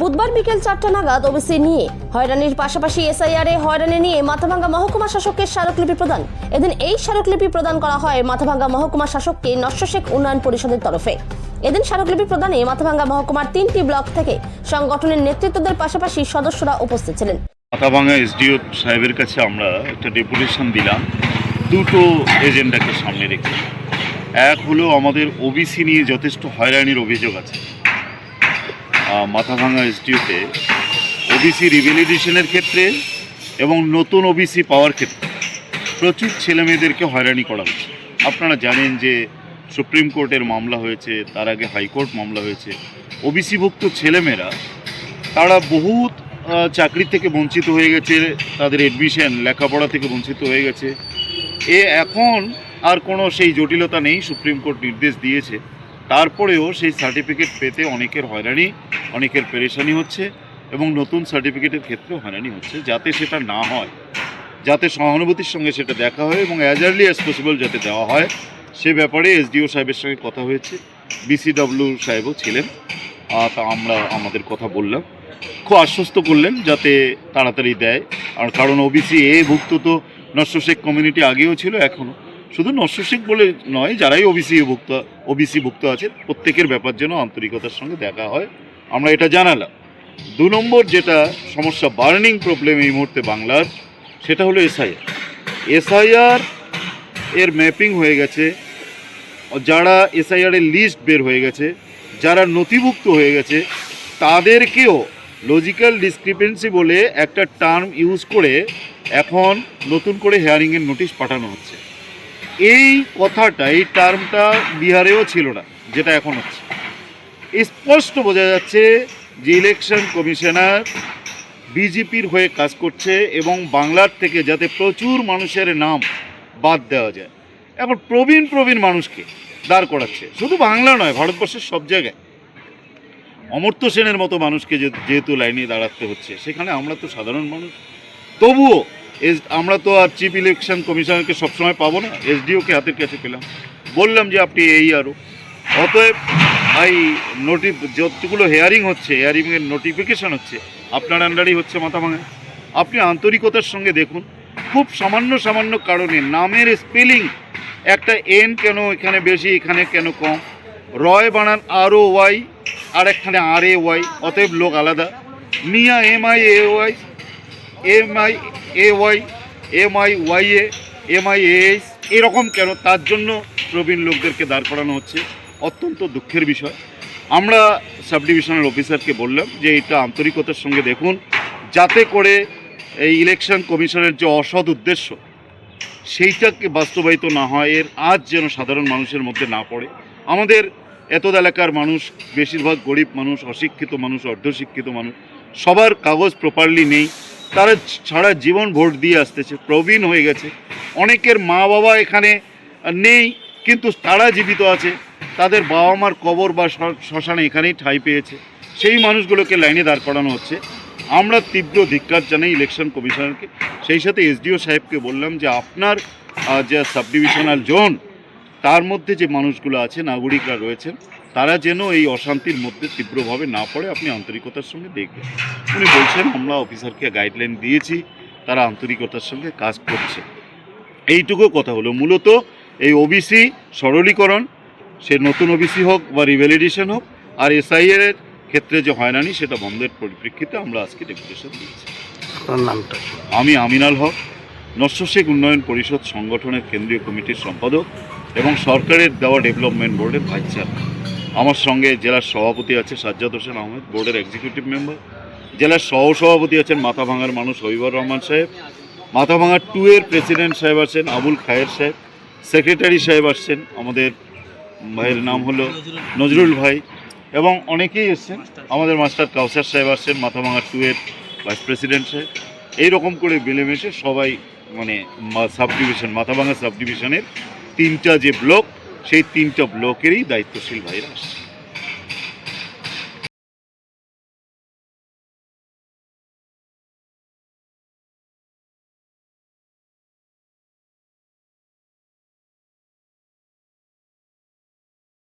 বুধবার বিকেল চারটা নাগাদ ওবিসি নিয়ে হয়রানির পাশাপাশি এসআইআর এ হয়রানি নিয়ে মাথাভাঙ্গা মহকুমা শাসকের স্মারকলিপি প্রদান। এদিন এই স্মারকলিপি প্রদান করা হয় মাথাভাঙ্গা মহকুমা শাসককে নস্যশেখ উন্নয়ন পরিষদের তরফে। এদিন স্মারকলিপি প্রদানে মাথাভাঙ্গা মহকুমার তিনটি ব্লক থেকে সংগঠনের নেতৃত্বদের পাশাপাশি সদস্যরা উপস্থিত ছিলেন। মাথাভাঙ্গা এসডিও সাহেবের কাছে আমরা একটা ডেপুটেশন দিলাম। দুটো এজেন্ডাকে সামনে রেখে। এক হলো আমাদের ওবিসি নিয়ে যথেষ্ট হয়রানির অভিযোগ আছে। মাথাভাঙা এসডিওতে ওবিসি রিভ্যালিডেশনের ক্ষেত্রে এবং নতুন ওবিসি পাওয়ার ক্ষেত্রে প্রচুর ছেলেমেয়েদেরকে হয়রানি করা হচ্ছে। আপনারা জানেন যে সুপ্রিম কোর্টের মামলা হয়েছে, তার আগে হাইকোর্ট মামলা হয়েছে। ওবিসিভুক্ত ছেলেমেয়েরা, তারা বহুত চাকরি থেকে বঞ্চিত হয়ে গেছে, তাদের এডমিশন লেখাপড়া থেকে বঞ্চিত হয়ে গেছে। এ এখন আর কোনো সেই জটিলতা নেই, সুপ্রিম কোর্ট নির্দেশ দিয়েছে। তারপরেও সেই সার্টিফিকেট পেতে অনেকের হয়রানি, অনেকের পেরেশানি হচ্ছে এবং নতুন সার্টিফিকেটের ক্ষেত্রেও হয়রানি হচ্ছে যাতে সেটা না হয়। যাতে সহানুভূতির সঙ্গে সেটা দেখা হয় এবং অ্যাজ আর্লি অ্যাজ পসিবল যাতে দেওয়া হয়। সে ব্যাপারে এসডিও সাহেবের সঙ্গে কথা হয়েছে, বিসিডব্লিউ সাহেবও ছিলেন। তা আমরা আমাদের কথা বললাম। খুব আশ্বস্ত করলেন যাতে তাড়াতাড়ি দেয়। আর কারণ ওবিসি এ ভুক্ত তো নস্য শেখ কমিউনিটি আগেও ছিল, এখনও। শুধু নস্য শেখ বলে নয়, যারাই ওবিসি ভুক্ত ওবিসি ভুক্ত আছে প্রত্যেকের ব্যাপার যেন আন্তরিকতার সঙ্গে দেখা হয়। আমরা এটা জানালাম। দু নম্বর যেটা সমস্যা, বার্নিং প্রবলেম এই মুহূর্তে বাংলার, সেটা হলো এসআইআর এসআইআর এর ম্যাপিং হয়ে গেছে। যারা এসআইআর এর লিস্ট বের হয়ে গেছে, যারা নথিভুক্ত হয়ে গেছে, তাদেরকেও লজিক্যাল ডিসক্রিপেন্সি বলে একটা টার্ম ইউজ করে এখন নতুন করে হেয়ারিংয়ের নোটিশ পাঠানো হচ্ছে। এই কথাটা, এই টার্মটা বিহারেও ছিল না, যেটা এখন হচ্ছে। স্পষ্ট বোঝা যাচ্ছে যে ইলেকশন কমিশনার বিজেপির হয়ে কাজ করছে এবং বাংলার থেকে যাতে প্রচুর মানুষের নাম বাদ দেওয়া যায়। এখন প্রবীণ প্রবীণ মানুষকে দাঁড় করাচ্ছে। শুধু বাংলা নয়, ভারতবর্ষের সব জায়গায়। অমর্ত্য সেনের মতো মানুষকে যেহেতু লাইনে দাঁড়াতে হচ্ছে, সেখানে আমরা তো সাধারণ মানুষ। তবুও এস, আমরা তো আর চিফ ইলেকশন কমিশনারকে সবসময় পাবো না, এসডিওকে হাতের কাছে পেলাম। বললাম যে আপনি এই আরও অতএব এই নোটি যতগুলো হেয়ারিং হচ্ছে হেয়ারিংয়ের নোটিফিকেশান হচ্ছে, আপনার আন্ডারই হচ্ছে মাথা ভাঙা। আপনি আন্তরিকতার সঙ্গে দেখুন, খুব সামান্য সামান্য কারণে নামের স্পেলিং একটা এন কেন এখানে বেশি, এখানে কেন কম? রয় বানান আর ও ওয়াই আর একখানে আর এ ওয়াই অতএব লোক আলাদা। মিয়া M I A Y M I A Y M I Y A M I S এরকম কেন? তার জন্য প্রবীণ লোকদেরকে দাঁড় করানো হচ্ছে। অত্যন্ত দুঃখের বিষয়। আমরা সাব ডিভিশনাল অফিসারকে বললাম যে, এটা আন্তরিকতার সঙ্গে দেখুন। যাতে করে এই ইলেকশন কমিশনের যে অসৎ উদ্দেশ্য, সেইটাকে বাস্তবায়িত না হয়, এর আজ যেন সাধারণ মানুষের মধ্যে না পড়ে। আমাদের এত এলাকার মানুষ, বেশিরভাগ গরিব মানুষ, অশিক্ষিত মানুষ, অর্ধশিক্ষিত মানুষ, সবার কাগজ প্রপারলি নেই। তারা সারা জীবন ভোট দিয়ে আসতেছে, প্রবীণ হয়ে গেছে। অনেকের মা বাবা এখানে নেই, কিন্তু তারা জীবিত আছে। তাদের বাবা মার কবর বা শ্মশানে এখানেই ঠাঁই পেয়েছে। সেই মানুষগুলোকে লাইনে দাঁড় করানো হচ্ছে। আমরা তীব্র ধিক্কার জানাই ইলেকশন কমিশনারকে। সেই সাথে এসডিও সাহেবকে বললাম যে আপনার যে সাবডিভিশনাল জোন, তার মধ্যে যে মানুষগুলো আছে, নাগরিকরা রয়েছেন তারা যেন এই অশান্তির মধ্যে তীব্রভাবে না পড়ে আপনি আন্তরিকতার সঙ্গে দেখবেন। উনি বলছেন আমরা অফিসারকে গাইডলাইন দিয়েছি তারা আন্তরিকতার সঙ্গে কাজ করছে। এইটুকু কথা হলো। মূলত এই ওবিসি সরলীকরণ সে নতুন ওবিসি হোক বা রিভ্যালিডেশন হোক আর এসআইএর ক্ষেত্রে যে হয়রানি সেটা বন্ধের পরিপ্রেক্ষিতে আমরা আজকে ডেপুটেশন দিয়েছি। নামটা? আমি আমিনাল হক নস্যশেখ উন্নয়ন পরিষদ সংগঠনের কেন্দ্রীয় কমিটির সম্পাদক এবং সরকারের দেওয়া ডেভেলপমেন্ট বোর্ডের ভাইস চেয়ারম্যান। আমার সঙ্গে জেলার সভাপতি আছে সাজ্জাদ হোসেন আহমেদ, বোর্ডের এক্সিকিউটিভ মেম্বার জেলার সহ সভাপতি আছেন মাথাভাঙার মানুষ হবিবর রহমান সাহেব। মাথাভাঙা টু এর প্রেসিডেন্ট সাহেব আছেন আবুল খায়ের সাহেব। সেক্রেটারি সাহেব আসছেন, আমাদের ভাইয়ের নাম হলো নজরুল ভাই এবং অনেকেই এসছেন। আমাদের মাস্টার কাউসার সাহেব আসছেন, মাথাভাঙা টু এর ভাইস প্রেসিডেন্ট সাহেব। এইরকম করে মিলেমিশে সবাই মানে সাব ডিভিশন মাথাভাঙা সাব ডিভিশনের তিনটা যে ব্লক সেই তিনটা ব্লকেরই দায়িত্বশীল ভাইরা